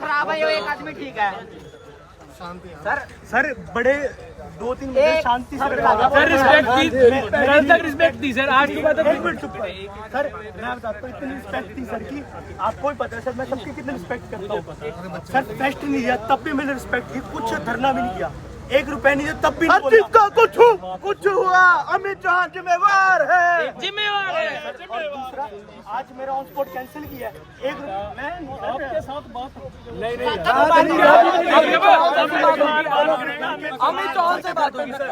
खराब है ये एक आदमी ठीक है। सर सर बड़े दो। तीन शांति से सर, रिस्पेक्ट दी कल तक रिस्पेक्ट दी सर। आज के बाद एक मिनट चुप। सर मैं बताता हूँ इतनी रिस्पेक्ट थी सर की आपको भी पता है सर मैं सबकी कितनी रिस्पेक्ट करता हूँ। सर फेस्ट नहीं दिया तब भी मैंने रिस्पेक्ट की कुछ धरना भी नहीं किया। एक रुपए नहीं दिया तब भी नहीं बोला। का कुछ हु- कुछ हुआ अमित शाह जिम्मेवार है। जिम्मेवार है दूसरा आज मेरा ऑन स्पॉट कैंसिल किया है। एक मैं आपके साथ बात अमित चौहान से बात होगी सर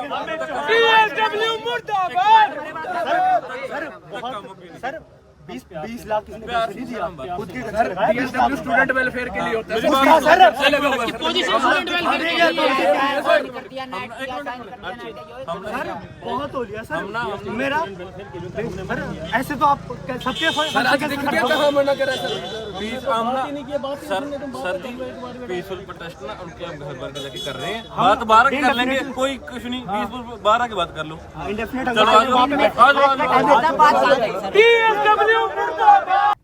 बहुत सर बीस बीस लाख किसी ने पैसे नहीं दिया खुद की घर लगाया बीस लाख स्टूडेंट वेलफेयर के लिए होता है उसका सर सर बहुत हो लिया सर मेरा सर ऐसे तो आप सबके पीसफुल प्रोटेस्ट ना उनके हम घर भर के लेके कर रहे हैं बात बारह कर लेंगे कोई कुछ नहीं बीस बारह की बात कर लो इंडेफिनेट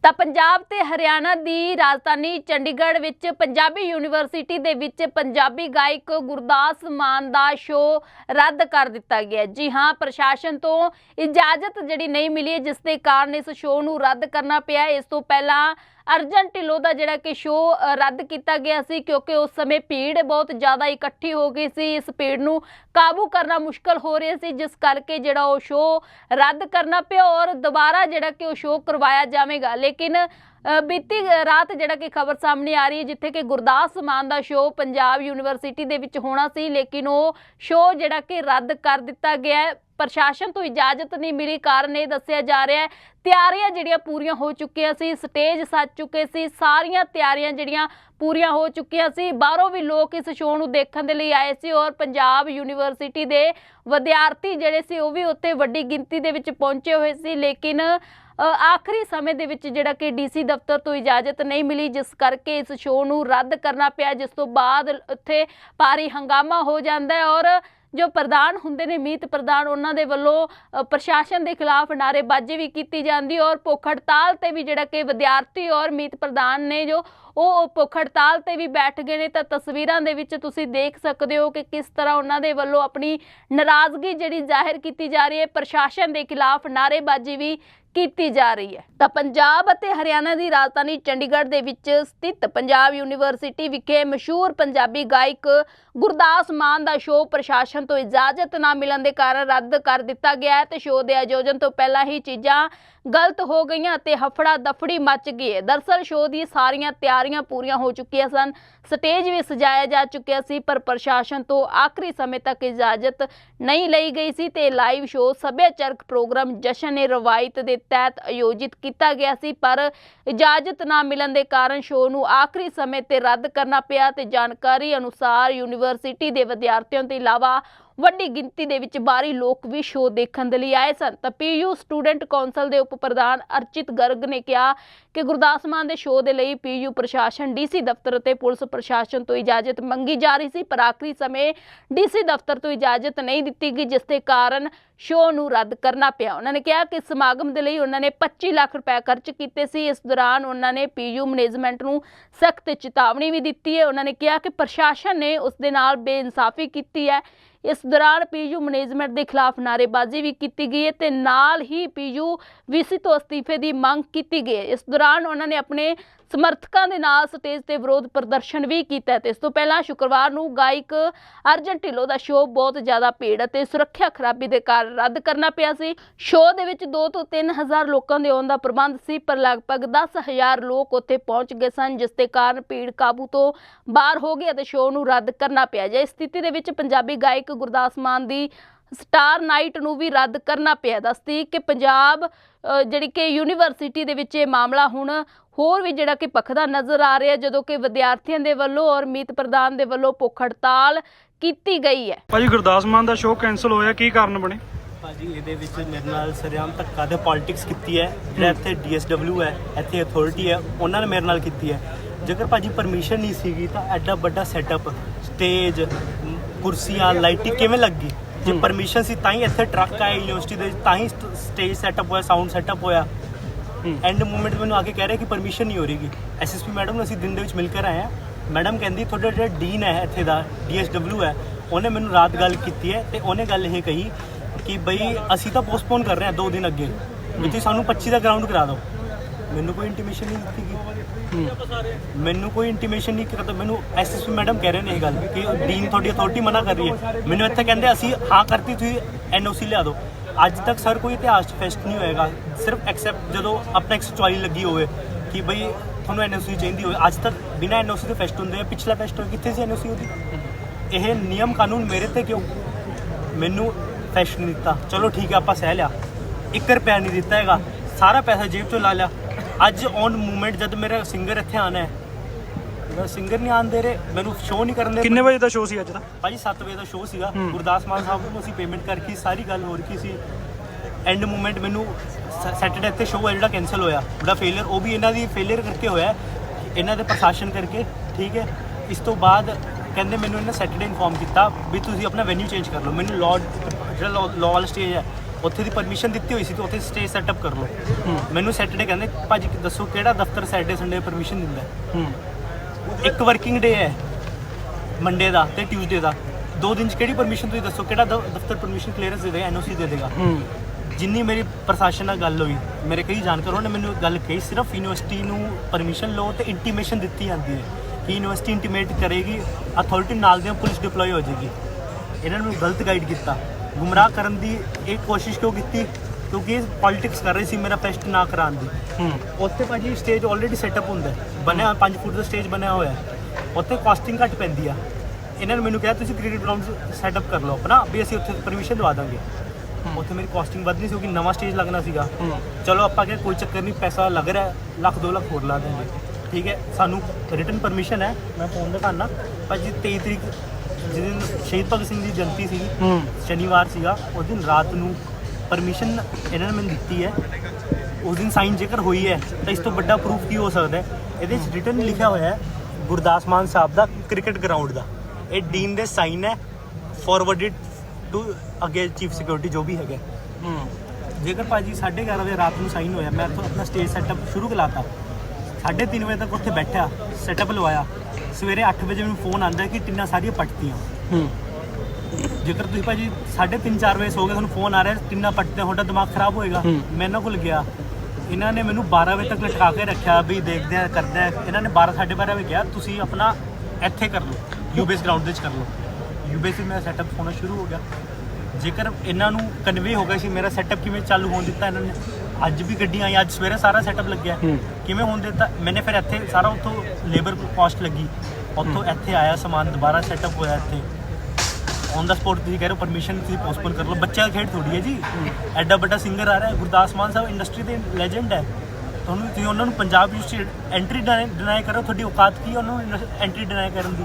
ਤਾਂ ਪੰਜਾਬ ਤੇ ਹਰਿਆਣਾ ਦੀ ਰਾਜਧਾਨੀ ਚੰਡੀਗੜ੍ਹ ਵਿੱਚ ਪੰਜਾਬੀ ਯੂਨੀਵਰਸਿਟੀ ਦੇ ਵਿੱਚ ਪੰਜਾਬੀ ਗਾਇਕ ਗੁਰਦਾਸ ਮਾਨ ਦਾ ਸ਼ੋਅ ਰੱਦ ਕਰ ਦਿੱਤਾ ਗਿਆ ਜੀ ਹਾਂ, ਪ੍ਰਸ਼ਾਸਨ ਤੋਂ ਇਜਾਜ਼ਤ ਜਿਹੜੀ ਨਹੀਂ ਮਿਲੀ ਜਿਸ ਦੇ ਕਾਰਨ ਇਸ ਸ਼ੋਅ ਨੂੰ ਰੱਦ ਕਰਨਾ ਪਿਆ ਇਸ ਤੋਂ ਪਹਿਲਾਂ ਅਰਜਨ ਢਿੱਲੋਂ ਦਾ ਜਿਹੜਾ ਕਿ ਸ਼ੋਅ ਰੱਦ ਕੀਤਾ ਗਿਆ ਸੀ ਕਿਉਂਕਿ ਉਸ ਸਮੇਂ ਭੀੜ ਬਹੁਤ ਜ਼ਿਆਦਾ ਇਕੱਠੀ ਹੋ ਗਈ ਸੀ। ਇਸ ਭੀੜ ਨੂੰ ਕਾਬੂ ਕਰਨਾ ਮੁਸ਼ਕਲ ਹੋ ਰਿਹਾ ਸੀ, ਜਿਸ ਕਰਕੇ ਜਿਹੜਾ ਉਹ ਸ਼ੋਅ ਰੱਦ ਕਰਨਾ ਪਿਆ ਔਰ ਦੁਬਾਰਾ ਜਿਹੜਾ ਕਿ ਉਹ ਸ਼ੋਅ ਕਰਵਾਇਆ ਜਾਵੇਗਾ। ਲੇਕਿਨ ਬੀਤੀ ਰਾਤ ਜਿਹੜਾ ਕਿ ਖਬਰ ਸਾਹਮਣੇ ਆ ਰਹੀ ਹੈ, ਜਿੱਥੇ ਕਿ ਗੁਰਦਾਸ ਮਾਨ ਦਾ ਸ਼ੋਅ ਪੰਜਾਬ ਯੂਨੀਵਰਸਿਟੀ ਦੇ ਵਿੱਚ ਹੋਣਾ ਸੀ, ਲੇਕਿਨ ਉਹ ਸ਼ੋਅ ਜਿਹੜਾ ਕਿ ਰੱਦ ਕਰ ਦਿੱਤਾ ਗਿਆ ਪ੍ਰਸ਼ਾਸਨ ਤੋਂ ਇਜਾਜ਼ਤ ਨਹੀਂ ਮਿਲੀ, ਕਾਰਨ ਇਹ ਦੱਸਿਆ ਜਾ ਰਿਹਾ ਹੈ, ਤਿਆਰੀਆਂ ਜਿਹੜੀਆਂ ਪੂਰੀਆਂ ਹੋ ਚੁੱਕੀਆਂ ਸੀ, ਸਟੇਜ ਸੱਜ ਚੁੱਕੇ ਸੀ, ਸਾਰੀਆਂ ਤਿਆਰੀਆਂ ਜਿਹੜੀਆਂ ਪੂਰੀਆਂ ਹੋ ਚੁੱਕੀਆਂ ਸੀ, ਬਾਹਰੋਂ ਵੀ ਲੋਕ ਇਸ ਸ਼ੋਅ ਨੂੰ ਦੇਖਣ ਦੇ ਲਈ ਆਏ ਸੀ ਔਰ ਪੰਜਾਬ ਯੂਨੀਵਰਸਿਟੀ ਦੇ ਵਿਦਿਆਰਥੀ ਜਿਹੜੇ ਸੀ ਉਹ ਵੀ ਉੱਥੇ ਵੱਡੀ ਗਿਣਤੀ ਦੇ ਵਿੱਚ ਪਹੁੰਚੇ ਹੋਏ ਸੀ, ਲੇਕਿਨ ਆਖਰੀ ਸਮੇਂ ਦੇ ਵਿੱਚ ਜਿਹੜਾ ਕਿ ਡੀਸੀ ਦਫ਼ਤਰ ਤੋਂ ਇਜਾਜ਼ਤ ਨਹੀਂ ਮਿਲੀ, ਜਿਸ ਕਰਕੇ ਇਸ ਸ਼ੋਅ ਨੂੰ ਰੱਦ ਕਰਨਾ ਪਿਆ, ਜਿਸ ਤੋਂ ਬਾਅਦ ਉੱਥੇ ਭਾਰੀ ਹੰਗਾਮਾ ਹੋ ਜਾਂਦਾ ਹੈ ਔਰ ਜੋ ਪ੍ਰਧਾਨ ਹੁੰਦੇ ਨੇ, ਮੀਤ ਪ੍ਰਧਾਨ ਉਹਨਾਂ ਦੇ ਵੱਲੋਂ ਪ੍ਰਸ਼ਾਸਨ ਦੇ ਖਿਲਾਫ ਨਾਅਰੇਬਾਜ਼ੀ ਵੀ ਕੀਤੀ ਜਾਂਦੀ ਔਰ ਭੁੱਖ ਹੜਤਾਲ ਤੇ ਵੀ ਜਿਹੜਾ ਕਿ ਵਿਦਿਆਰਥੀ ਔਰ ਮੀਤ ਪ੍ਰਧਾਨ ਨੇ ਜੋ ਉਹ ਭੁੱਖ ਹੜਤਾਲ ਤੇ ਵੀ ਬੈਠ ਗਏ ਨੇ, ਤਾਂ ਤਸਵੀਰਾਂ ਦੇ ਵਿੱਚ ਤੁਸੀਂ ਦੇਖ ਸਕਦੇ ਹੋ ਕਿ ਕਿਸ ਤਰ੍ਹਾਂ ਉਹਨਾਂ ਦੇ ਵੱਲੋਂ ਆਪਣੀ ਨਾਰਾਜ਼ਗੀ ਜਿਹੜੀ ਜ਼ਾਹਿਰ ਕੀਤੀ ਜਾ ਰਹੀ ਹੈ, ਪ੍ਰਸ਼ਾਸਨ ਦੇ ਖਿਲਾਫ ਨਾਅਰੇਬਾਜ਼ੀ ਵੀ ਕੀਤੀ ਜਾ ਰਹੀ ਹੈ। ਤਾਂ ਪੰਜਾਬ ਅਤੇ ਹਰਿਆਣਾ ਦੀ ਰਾਜਧਾਨੀ ਚੰਡੀਗੜ੍ਹ ਦੇ ਵਿੱਚ ਸਥਿਤ ਪੰਜਾਬ ਯੂਨੀਵਰਸਿਟੀ ਵਿਖੇ ਮਸ਼ਹੂਰ ਪੰਜਾਬੀ ਗਾਇਕ ਗੁਰਦਾਸ ਮਾਨ ਦਾ ਸ਼ੋਅ ਪ੍ਰਸ਼ਾਸਨ ਤੋਂ ਇਜਾਜ਼ਤ ਨਾ ਮਿਲਣ ਦੇ ਕਾਰਨ ਰੱਦ ਕਰ ਦਿੱਤਾ ਗਿਆ ਹੈ ਤੇ ਸ਼ੋਅ ਦੇ ਆਯੋਜਨ ਤੋਂ ਪਹਿਲਾਂ ਹੀ ਚੀਜ਼ਾਂ ਗਲਤ ਹੋ ਗਈਆਂ ਅਤੇ ਹਫੜਾ ਦਫੜੀ ਮਚ ਗਈ ਹੈ। ਦਰਸਲ ਸ਼ੋਅ ਦੀ ਸਾਰੀਆਂ ਤਿਆਰੀਆਂ ਪੂਰੀਆਂ ਹੋ ਚੁੱਕੀਆਂ ਸਨ। ਸਟੇਜ ਵੀ ਸਜਾਇਆ ਜਾ ਚੁੱਕਿਆ ਸੀ, ਪਰ ਪ੍ਰਸ਼ਾਸਨ ਤੋਂ ਆਖਰੀ ਸਮੇਂ ਤੱਕ ਇਜਾਜ਼ਤ ਨਹੀਂ ਲਈ ਗਈ ਸੀ ਤੇ ਲਾਈਵ ਸ਼ੋਅ ਸੱਭਿਆਚਾਰਕ ਪ੍ਰੋਗਰਾਮ ਜਸ਼ਨ ਏ ਰਵਾਇਤ ਦੇ ਤਹਿਤ ਆਯੋਜਿਤ ਕੀਤਾ ਗਿਆ ਸੀ। ਪਰ ਇਜਾਜ਼ਤ ਨਾ ਮਿਲਣ ਦੇ ਕਾਰਨ ਸ਼ੋਅ ਨੂੰ ਆਖਰੀ ਸਮੇਂ ਤੇ ਰੱਦ ਕਰਨਾ ਪਿਆ ਤੇ ਜਾਣਕਾਰੀ ਅਨੁਸਾਰ ਯੂਨੀਵਰਸਿਟੀ ਦੇ ਵਿਦਿਆਰਥੀਆਂ ਤੋਂ ਇਲਾਵਾ ਵੱਡੀ ਗਿਣਤੀ ਦੇ ਵਿੱਚ ਬਾਹਰੀ ਲੋਕ ਵੀ ਸ਼ੋਅ ਦੇਖਣ ਦੇ ਲਈ ਆਏ ਸਨ। ਤਾਂ ਪੀਯੂ ਸਟੂਡੈਂਟ ਕੌਂਸਲ ਦੇ ਉਪ ਪ੍ਰਧਾਨ ਅਰਚਿਤ ਗਰਗ ਨੇ ਕਿਹਾ ਕਿ ਗੁਰਦਾਸ ਮਾਨ ਦੇ ਸ਼ੋਅ ਦੇ ਲਈ ਪੀਯੂ ਪ੍ਰਸ਼ਾਸਨ, ਡੀਸੀ ਦਫ਼ਤਰ ਅਤੇ ਪੁਲਿਸ ਪ੍ਰਸ਼ਾਸਨ ਤੋਂ ਇਜਾਜ਼ਤ ਮੰਗੀ ਜਾ ਰਹੀ ਸੀ, ਪਰ ਆਖਰੀ ਸਮੇਂ ਡੀਸੀ ਦਫ਼ਤਰ ਤੋਂ ਇਜਾਜ਼ਤ ਨਹੀਂ ਦਿੱਤੀ ਗਈ, ਜਿਸ ਦੇ ਕਾਰਨ ਸ਼ੋਅ ਨੂੰ ਰੱਦ ਕਰਨਾ ਪਿਆ। ਉਹਨਾਂ ਨੇ ਕਿਹਾ ਕਿ ਸਮਾਗਮ ਦੇ ਲਈ ਉਹਨਾਂ ਨੇ 25 ਲੱਖ ਰੁਪਏ ਖਰਚ ਕੀਤੇ ਸੀ। ਇਸ ਦੌਰਾਨ ਉਹਨਾਂ ਨੇ ਪੀਯੂ ਮੈਨੇਜਮੈਂਟ ਨੂੰ ਸਖਤ ਚੇਤਾਵਨੀ ਵੀ ਦਿੱਤੀ ਹੈ। ਉਹਨਾਂ ਨੇ ਕਿਹਾ ਕਿ ਪ੍ਰਸ਼ਾਸਨ ਨੇ ਉਸ ਦੇ ਨਾਲ ਬੇਇਨਸਾਫੀ ਕੀਤੀ ਹੈ। ਇਸ ਦੌਰਾਨ ਪੀਯੂ ਮੈਨੇਜਮੈਂਟ ਦੇ ਖਿਲਾਫ ਨਾਅਰੇਬਾਜ਼ੀ ਵੀ ਕੀਤੀ ਗਈ ਹੈ ਤੇ ਨਾਲ ਹੀ ਪੀਯੂ ਵੀਸੀ ਤੋਂ ਅਸਤੀਫੇ ਦੀ ਮੰਗ ਕੀਤੀ ਗਈ ਹੈ। ਇਸ ਦੌਰਾਨ ਉਹਨਾਂ ਨੇ ਆਪਣੇ ਸਮਰਥਕਾਂ ਦੇ ਨਾਲ ਸਟੇਜ ਤੇ ਵਿਰੋਧ ਪ੍ਰਦਰਸ਼ਨ ਵੀ ਕੀਤਾ ਤੇ ਇਸ ਤੋਂ ਪਹਿਲਾਂ ਸ਼ੁੱਕਰਵਾਰ ਨੂੰ ਗਾਇਕ ਅਰਜਨ ਢਿੱਲੋਂ ਦਾ ਸ਼ੋਅ ਬਹੁਤ ਜ਼ਿਆਦਾ ਭੀੜ ਅਤੇ ਸੁਰੱਖਿਆ ਖਰਾਬੀ ਦੇ ਕਾਰਨ ਰੱਦ ਕਰਨਾ ਪਿਆ ਸੀ। ਸ਼ੋਅ ਦੇ ਵਿੱਚ 2 ਤੋਂ 3000 ਲੋਕਾਂ ਦੇ ਆਉਣ ਦਾ ਪ੍ਰਬੰਧ ਸੀ, ਪਰ ਲਗਭਗ 10000 ਲੋਕ ਉੱਥੇ ਪਹੁੰਚ ਗਏ ਸਨ, ਜਿਸ ਦੇ ਕਾਰਨ ਭੀੜ ਕਾਬੂ ਤੋਂ ਬਾਹਰ ਹੋ ਗਈ ਅਤੇ ਸ਼ੋਅ ਨੂੰ ਰੱਦ ਕਰਨਾ ਪਿਆ ਜੇ ਇਸ ਸਥਿਤੀ ਦੇ ਵਿੱਚ ਪੰਜਾਬੀ ਗਾਇਕ ਗੁਰਦਾਸ ਮਾਨ ਦੀ ਸਟਾਰ ਨਾਈਟ ਨੂੰ ਵੀ ਰੱਦ ਕਰਨਾ ਪਿਆ। ਦੱਸਦੀ ਕਿ ਪੰਜਾਬ ਜਿਹੜੀ ਕਿ ਯੂਨੀਵਰਸਿਟੀ ਦੇ ਵਿੱਚ ਇਹ ਮਾਮਲਾ ਹੁਣ ਹੋਰ ਵੀ ਜਿਹੜਾ ਕਿ ਭਖਦਾ ਨਜ਼ਰ ਆ ਰਿਹਾ ਜਦੋਂ ਕਿ ਵਿਦਿਆਰਥੀਆਂ ਦੇ ਵੱਲੋਂ ਔਰ ਮੀਤ ਪ੍ਰਧਾਨ ਦੇ ਵੱਲੋਂ ਭੁੱਖ ਹੜਤਾਲ ਕੀਤੀ ਗਈ ਹੈ। ਭਾਜੀ ਗੁਰਦਾਸ ਮਾਨ ਦਾ ਸ਼ੋਅ ਕੈਨਸਲ ਹੋਇਆ ਕੀ ਕਾਰਨ ਬਣੇ? ਭਾਜੀ ਇਹਦੇ ਵਿੱਚ ਮੇਰੇ ਨਾਲ ਸਰਿਆਮ ਧੱਕਾ ਤੇ ਪੋਲਿਟਿਕਸ ਕੀਤੀ ਹੈ ਜਿਹੜਾ ਇੱਥੇ ਡੀਐਸਡਬਲਿਊ ਹੈ ਇੱਥੇ ਅਥਾਰਟੀ ਹੈ ਉਹਨਾਂ ਨੇ ਮੇਰੇ ਨਾਲ ਕੀਤੀ ਹੈ। ਜੇਕਰ ਭਾਜੀ ਪਰਮਿਸ਼ਨ ਨਹੀਂ ਸੀਗੀ ਤਾਂ ਐਡਾ ਵੱਡਾ ਸੈਟਅਪ ਸਟੇਜ ਕੁਰਸੀਆਂ ਲਾਈਟਿੰਗ ਕਿਵੇਂ ਲੱਗੀ ਜੇ ਪਰਮਿਸ਼ਨ ਸੀ ਤਾਂ ਹੀ ਇੱਥੇ ਟਰੱਕ ਆਏ ਯੂਨੀਵਰਸਿਟੀ ਦੇ ਤਾਂ ਹੀ ਸਟੇਜ ਸੈਟਅਪ ਹੋਇਆ ਸਾਊਂਡ ਸੈਟਅਪ ਹੋਇਆ। ਐਂਡ ਮੂਮੈਂਟ ਮੈਨੂੰ ਆ ਕੇ ਕਹਿ ਰਿਹਾ ਕਿ ਪਰਮਿਸ਼ਨ ਨਹੀਂ ਹੋ ਰਹੀਗੀ ਐਸਐਸਪੀ ਮੈਡਮ ਨੂੰ ਅਸੀਂ ਦਿਨ ਦੇ ਵਿੱਚ ਮਿਲ ਕੇ ਆਏ ਆ ਮੈਡਮ ਕਹਿੰਦੀ ਤੁਹਾਡਾ ਜਿਹੜਾ ਡੀਨ ਹੈ ਇੱਥੇ ਦਾ ਡੀਐਸਡਬਲਯੂ ਹੈ ਉਹਨੇ ਮੈਨੂੰ ਰਾਤ ਗੱਲ ਕੀਤੀ ਹੈ ਤੇ ਉਹਨੇ ਗੱਲ ਇਹ ਕਹੀ ਕਿ ਬਈ ਅਸੀਂ ਤਾਂ ਪੋਸਟਪੋਨ ਕਰ ਰਹੇ ਹਾਂ ਦੋ ਦਿਨ ਅੱਗੇ। ਵੀ ਤੁਸੀਂ ਸਾਨੂੰ 25 ਦਾ ਗਰਾਊਂਡ ਕਰਾ ਦਿਓ। ਮੈਨੂੰ ਕੋਈ ਇੰਟੀਮੇਸ਼ਨ ਨਹੀਂ ਦਿੱਤੀ ਗਈ। ਮੈਨੂੰ ਕੋਈ ਇੰਟੀਮੇਸ਼ਨ ਨਹੀਂ ਕਰਦਾ ਮੈਨੂੰ ਐਸਐਸਪੀ ਮੈਡਮ ਕਹਿ ਰਹੇ ਨੇ ਇਹ ਗੱਲ ਕਿ ਡੀਨ ਤੁਹਾਡੀ ਅਥਾਰਟੀ ਮਨਾ ਕਰ ਰਹੀ ਹੈ। ਮੈਨੂੰ ਇੱਥੇ ਕਹਿੰਦੇ ਅਸੀਂ ਹਾਂ ਕਰਤੀ, ਤੁਸੀਂ ਐਨਓਸੀ ਲਿਆ ਦਿਓ। ਅੱਜ ਤੱਕ ਸਰ ਕੋਈ ਇਤਿਹਾਸ 'ਚ ਫੈਸਟ ਨਹੀਂ ਹੋਏਗਾ। ਸਿਰਫ ਐਕਸੈਪਟ ਜਦੋਂ ਆਪਣਾ 144 ਲੱਗੀ ਹੋਵੇ ਕਿ ਬਈ ਤੁਹਾਨੂੰ ਐਨਓਸੀ ਚਾਹੀਦੀ ਹੋਵੇ। ਅੱਜ ਤੱਕ ਬਿਨਾਂ ਐਨਓਸੀ ਦੇ ਫੈਸਟ ਹੁੰਦੇ ਆ। ਪਿਛਲਾ ਫੈਸਟ ਹੋਇਆ, ਕਿੱਥੇ ਸੀ ਐਨਓਸੀ ਉਹਦੀ? ਇਹ ਨਿਯਮ ਕਾਨੂੰਨ ਮੇਰੇ ਤੇ ਕਿਉਂ? ਮੈਨੂੰ ਫੈਸਟ ਨਹੀਂ ਦਿੱਤਾ। ਚਲੋ ਠੀਕ ਹੈ, ਆਪਾਂ ਸਹਿ ਲਿਆ। 1 ਰੁਪਿਆ ਨਹੀਂ ਦਿੱਤਾ ਹੈਗਾ। ਸਾਰਾ ਪੈਸਾ ਜੇਬ ਚੋਂ ਲਾ ਲਿਆ। ਅੱਜ ਔਨ ਮੂਮੈਂਟ ਜਦ ਮੇਰਾ ਸਿੰਗਰ ਇੱਥੇ ਆਣਾ ਹੈ। ਮੇਰਾ ਸਿੰਗਰ ਨਹੀਂ ਆਉਣ ਦੇ ਰਹੇ ਮੈਨੂੰ ਸ਼ੋਅ ਨਹੀਂ ਕਰਨ ਦੇ ਕਿੰਨੇ ਵਜੇ ਦਾ ਸ਼ੋਅ ਸੀ ਅੱਜ ਦਾ? ਭਾਜੀ 7 ਵਜੇ ਦਾ ਸ਼ੋਅ ਸੀਗਾ। ਗੁਰਦਾਸ ਮਾਨ ਸਾਹਿਬ ਨੂੰ ਅਸੀਂ ਪੇਮੈਂਟ ਕਰਕੇ ਸਾਰੀ ਗੱਲ ਹੋ ਰਹੀ ਸੀ। ਐਂਡ ਮੂਮੈਂਟ ਮੈਨੂੰ ਸੈਟਰਡੇ ਇੱਥੇ ਸ਼ੋਅ ਹੈ ਜਿਹੜਾ ਕੈਨਸਲ ਹੋਇਆ। ਉਹਦਾ ਫੇਲਿਅਰ ਉਹ ਵੀ ਇਹਨਾਂ ਦੀ ਫੇਲਿਅਰ ਕਰਕੇ ਹੋਇਆ ਇਹਨਾਂ ਦੇ ਪ੍ਰਸ਼ਾਸਨ ਕਰਕੇ ਠੀਕ ਹੈ। ਇਸ ਤੋਂ ਬਾਅਦ ਕਹਿੰਦੇ ਮੈਨੂੰ ਇਹਨਾਂ ਸੈਟਰਡੇ ਇਨਫੋਰਮ ਕੀਤਾ ਵੀ ਤੁਸੀਂ ਆਪਣਾ ਵੈਨਿਊ ਚੇਂਜ ਕਰ ਲਓ। ਮੈਨੂੰ ਲਾਅ ਜਿਹੜਾ ਲਾਅ ਵਾਲਾ ਸਟੇਜ ਹੈ ਉੱਥੇ ਦੀ ਪਰਮਿਸ਼ਨ ਦਿੱਤੀ ਹੋਈ ਸੀ ਤੇ ਉੱਥੇ ਸਟੇਜ ਸੈਟਅਪ ਕਰ ਲਓ। ਮੈਨੂੰ ਸੈਟਰਡੇ ਕਹਿੰਦੇ, ਭਾਜੀ, ਦੱਸੋ ਕਿਹੜਾ ਦਫ਼ਤਰ ਸੈਟਰਡੇ ਸੰਡੇ ਪਰਮਿਸ਼ਨ ਦਿੰਦਾ ਹੈ? ਇੱਕ ਵਰਕਿੰਗ ਡੇ ਹੈ ਮੰਡੇ ਦਾ ਤੇ ਟਿਊਜ਼ਡੇ ਦਾ। ਦੋ ਦਿਨ ਚ ਕਿਹੜੀ ਪਰਮਿਸ਼ਨ ਤੁਸੀਂ ਦੱਸੋ? ਕਿਹੜਾ ਦਫ਼ਤਰ ਪਰਮਿਸ਼ਨ ਕਲੀਅਰੈਂਸ ਦੇ ਦੇਗਾ ਐਨਓਸੀ ਦੇ ਦੇਗਾ? ਜਿੰਨੀ ਮੇਰੀ ਪ੍ਰਸ਼ਾਸਨ ਨਾਲ ਗੱਲ ਹੋਈ, ਮੇਰੇ ਕਈ ਜਾਣਕਾਰ ਨੇ ਮੈਨੂੰ ਗੱਲ ਕਹੀ, ਸਿਰਫ ਯੂਨੀਵਰਸਿਟੀ ਨੂੰ ਪਰਮਿਸ਼ਨ ਲਓ ਤੇ ਇੰਟੀਮੇਸ਼ਨ ਦਿੱਤੀ ਜਾਂਦੀ ਹੈ ਕਿ ਯੂਨੀਵਰਸਿਟੀ ਇੰਟੀਮੇਟ ਕਰੇਗੀ ਅਥਾਰਟੀ ਨਾਲ ਦੀ ਪੁਲਿਸ ਡਿਪਲੋਏ ਹੋ ਜਾਏਗੀ। ਇਹਨਾਂ ਨੂੰ ਗਲਤ ਗਾਈਡ ਕੀਤਾ। ਗੁੰਮਰਾਹ ਕਰਨ ਦੀ ਇਹ ਕੋਸ਼ਿਸ਼ ਕਿਉਂ ਕੀਤੀ? ਕਿਉਂਕਿ ਇਹ ਪੋਲਿਟਿਕਸ ਕਰ ਰਹੀ ਸੀ ਮੇਰਾ ਫੈਸਟ ਨਾ ਕਰਾਉਣ ਦੀ। ਹੂੰ। ਉੱਥੇ ਭਾਜੀ ਸਟੇਜ ਆਲਰੇਡੀ ਸੈਟਅਪ ਹੁੰਦਾ। ਬਣਿਆ 5 ਫੁੱਟ ਦਾ ਸਟੇਜ ਬਣਿਆ ਹੋਇਆ। ਉੱਥੇ ਕਾਸਟਿੰਗ ਘੱਟ ਪੈਂਦੀ ਆ। ਇਹਨਾਂ ਨੇ ਮੈਨੂੰ ਕਿਹਾ ਤੁਸੀਂ ਕ੍ਰਿਕਟ ਗਰਾਊਂਡ ਸੈਟਅਪ ਕਰ ਲਓ ਆਪਣਾ ਵੀ ਅਸੀਂ ਉੱਥੇ ਪਰਮਿਸ਼ਨ ਦਵਾ ਦਾਂਗੇ। ਉੱਥੇ ਮੇਰੀ ਕਾਸਟਿੰਗ ਵਧਣੀ ਸੀ ਕਿਉਂਕਿ ਨਵਾਂ ਸਟੇਜ ਲੱਗਣਾ ਸੀਗਾ। ਚਲੋ ਆਪਾਂ ਕਿਹਾ ਕੋਈ ਚੱਕਰ ਨਹੀਂ ਪੈਸਾ ਲੱਗ ਰਿਹਾ ਲੱਖ 2 ਲੱਖ ਹੋਰ ਲਾ ਦੇਂਗੇ ਠੀਕ ਹੈ ਸਾਨੂੰ ਰਿਟਨ ਪਰਮਿਸ਼ਨ ਹੈ ਮੈਂ ਫੋਨ ਦਿਖਾਣਾ ਭਾਜੀ 23 ਤਰੀਕ ਜਿਸ ਦਿਨ ਸ਼ਹੀਦ ਭਗਤ ਸਿੰਘ ਦੀ ਜਯੰਤੀ ਸੀ ਹੂੰ। ਸ਼ਨੀਵਾਰ ਸੀਗਾ ਉਸ ਦਿਨ ਰਾਤ ਨੂੰ ਪਰਮਿਸ਼ਨ ਇਹਨਾਂ ਨੇ ਮੈਨੂੰ ਦਿੱਤੀ ਹੈ। ਉਸ ਦਿਨ ਸਾਈਨ ਜੇਕਰ ਹੋਈ ਹੈ ਤਾਂ ਇਸ ਤੋਂ ਵੱਡਾ ਪ੍ਰੂਫ ਕੀ ਹੋ ਸਕਦਾ ਹੈ? ਇਹਦੇ ਵਿੱਚ ਰਿਟਨ ਲਿਖਿਆ ਹੋਇਆ ਹੈ ਗੁਰਦਾਸ ਮਾਨ ਸਾਹਿਬ ਦਾ ਕ੍ਰਿਕਟ ਗਰਾਊਂਡ ਦਾ। ਇਹ ਡੀਨ ਦੇ ਸਾਈਨ ਹੈ ਫਾਰਵਰਡਡ ਟੂ ਅੱਗੇ ਚੀਫ ਸਿਕਿਉਰਿਟੀ ਜੋ ਵੀ ਹੈਗਾ। ਹੂੰ। ਜੇਕਰ ਭਾਜੀ 11:30 ਵਜੇ ਰਾਤ ਨੂੰ ਸਾਈਨ ਹੋਇਆ ਮੈਂ ਇੱਥੋਂ ਆਪਣਾ ਸਟੇਜ ਸੈਟਅਪ ਸ਼ੁਰੂ ਕਰਾਤਾ। 3:30 ਵਜੇ ਤੱਕ ਉੱਥੇ ਬੈਠਿਆ ਸੈਟਅਪ ਲਵਾਇਆ। ਸਵੇਰੇ 8 ਵਜੇ ਮੈਨੂੰ ਫੋਨ ਆਂਦਾ ਕਿ ਟਿੰਨਾਂ ਸਾਰੀਆਂ ਪੱਟਤੀਆਂ। ਹੂੰ। ਜੇਕਰ ਤੁਸੀਂ ਭਾਜੀ 3:30 4 ਵਜੇ ਸੋ ਗਏ ਤੁਹਾਨੂੰ ਫੋਨ ਆ ਰਿਹਾ ਟਿੰਨਾ ਪੱਟਦੇ ਤੁਹਾਡਾ ਦਿਮਾਗ ਖਰਾਬ ਹੋਏਗਾ। ਮੈਂ ਇਹਨਾਂ ਕੋਲ ਗਿਆ। ਇਹਨਾਂ ਨੇ ਮੈਨੂੰ 12 ਵਜੇ ਤੱਕ ਲਟਕਾ ਕੇ ਰੱਖਿਆ ਵੀ ਦੇਖਦੇ ਆ ਕਰਦੇ ਆ। ਇਹਨਾਂ ਨੇ 12 12:30 ਵਜੇ ਕਿਹਾ ਤੁਸੀਂ ਆਪਣਾ ਇੱਥੇ ਕਰ ਲਓ ਯੂਬੀਐਸ ਗਰਾਊਂਡ ਦੇ ਵਿੱਚ ਕਰ ਲਓ। ਯੂਬੀਐਸ ਮੇਰਾ ਸੈਟਅਪ ਹੋਣਾ ਸ਼ੁਰੂ ਹੋ ਗਿਆ। ਜੇਕਰ ਇਹਨਾਂ ਨੂੰ ਕਨਵੇ ਹੋ ਗਿਆ ਸੀ ਮੇਰਾ ਸੈਟਅਪ ਕਿਵੇਂ ਚਾਲੂ ਹੋਣ ਦਿੱਤਾ ਇਹਨਾਂ ਨੇ? ਅੱਜ ਵੀ ਗੱਡੀਆਂ ਆਈਆਂ ਅੱਜ ਸਵੇਰੇ ਸਾਰਾ ਸੈਟਅਪ ਲੱਗਿਆ। ਕਿਵੇਂ ਹੋਣ ਦਿੱਤਾ? ਮੈਨੇ ਫਿਰ ਇੱਥੇ ਸਾਰਾ ਉੱਥੋਂ ਲੇਬਰ ਕਾਸਟ ਲੱਗੀ। ਉੱਥੋਂ ਇੱਥੇ ਆਇਆ ਸਮਾਨ ਦੁਬਾਰਾ ਸੈਟਅਪ ਹੋਇਆ ਇੱਥੇ। ਔਨ ਦਾ ਸਪੋਟ ਤੁਸੀਂ ਕਹਿ ਰਹੇ ਹੋ ਪਰਮਿਸ਼ਨ ਤੁਸੀਂ ਪੋਸਟਪੋਨ ਕਰ ਲਓ। ਬੱਚਾ ਖੇਡ ਥੋੜੀ ਹੈ ਜੀ। ਐਡਾ ਵੱਡਾ ਸਿੰਗਰ ਆ ਰਿਹਾ ਗੁਰਦਾਸ ਮਾਨ ਸਾਹਿਬ ਇੰਡਸਟਰੀ ਦੇ ਲੈਜੈਂਡ ਹੈ। ਤੁਹਾਨੂੰ ਤੁਸੀਂ ਉਹਨਾਂ ਨੂੰ ਪੰਜਾਬ ਵਿੱਚ ਐਂਟਰੀ ਡਿਨਾਈ ਕਰੋ ਤੁਹਾਡੀ ਔਕਾਤ ਕੀ ਹੈ? ਉਹਨਾਂ ਨੂੰ ਐਂਟਰੀ ਡਿਨਾਈ ਕਰਨ ਦੀ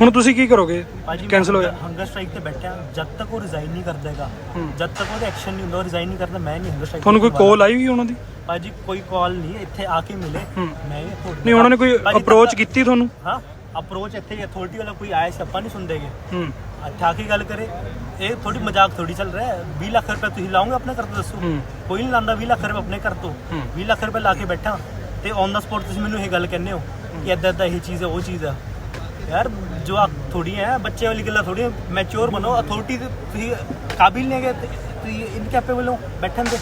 ਹੁਣ ਤੁਸੀਂ ਕੀ ਕਰੋਗੇ? ਭਾਜੀ ਕੈਨਸਲ ਹੋਇਆ ਹੰਗਰ ਸਟ੍ਰਾਈਕ ਤੇ ਬੈਠਾ ਜਦ ਤੱਕ ਉਹ ਰਿਜ਼ਾਈਨ ਨਹੀਂ ਕਰਦਾ ਹੈਗਾ ਹੂੰ। ਜਦ ਤੱਕ ਉਹਦਾ ਐਕਸ਼ਨ ਨਹੀਂ ਹੁੰਦਾ ਉਹ ਰਿਜ਼ਾਈਨ ਨਹੀਂ ਕਰਦਾ ਮੈਂ ਨਹੀਂ ਹੰਗਰ ਸਟ੍ਰਾਈਕ ਤੁਹਾਨੂੰ ਕੋਈ ਕਾਲ ਆਈ ਵੀ ਉਹਨਾਂ ਦੀ? ਭਾਜੀ ਕੋਈ ਕਾਲ ਨਹੀਂ ਇੱਥੇ ਆ ਕੇ ਮਿਲੇ। ਮੈਂ ਨਹੀਂ ਉਹਨਾਂ ਨੇ ਕੋਈ ਅਪਰੋਚ ਕੀਤੀ ਤੁਹਾਨੂੰ? ਹਾਂ ਅਪਰੋਚ ਇੱਥੇ ਅਥਾਰਟੀ ਵਾਲਾ ਕੋਈ ਆਇਆ ਸੀ ਆਪਾਂ ਨਹੀਂ ਸੁਣਦੇਗੇ ਅੱਛਾ ਕੇ ਗੱਲ ਕਰੇ। ਇਹ ਥੋੜੀ ਮਜ਼ਾਕ ਥੋੜੀ ਚੱਲ ਰਿਹਾ ਹੈ। 20 ਲੱਖ ਰੁਪਏ ਤੁਸੀਂ ਲਾਓਗੇ ਆਪਣੇ ਘਰ ਤੋਂ ਦੱਸੋ। ਕੋਈ ਨਹੀਂ ਲਾਂਦਾ 20 ਲੱਖ ਰੁਪਏ ਆਪਣੇ ਘਰ ਤੋਂ। ਹੂੰ। 20 ਲੱਖ ਰੁਪਏ ਲਾ ਕੇ ਬੈਠਾ। ਤੇ ਔਨ ਦਾ ਸਪੋਟ ਤੁਸੀਂ ਮੈਨੂੰ ਇਹ ਗੱਲ ਕਹਿੰਦੇ ਹੋ ਕਿ ਇਦਾਂ ਇਦਾਂ ਇਹ ਚੀਜ਼ ਹੈ ਉਹ ਚੀਜ਼ ਹੈ। ਯਾਰ ਜੋ ਆ ਥੋੜੀ ਹੈ ਬੱਚੇ ਵਾਲੀ ਗੱਲਾਂ ਥੋੜੀ ਮੈਚੁਰ ਬਣੋ। ਅਥਾਰਟੀ ਤੁਸੀਂ ਕਾਬਿਲ ਨਹੀਂ ਹੈਗੇ। ਤੁਸੀਂ ਇਨਕੈਪੇਬਲ ਹੋ ਬੈਠਣ ਦੇ।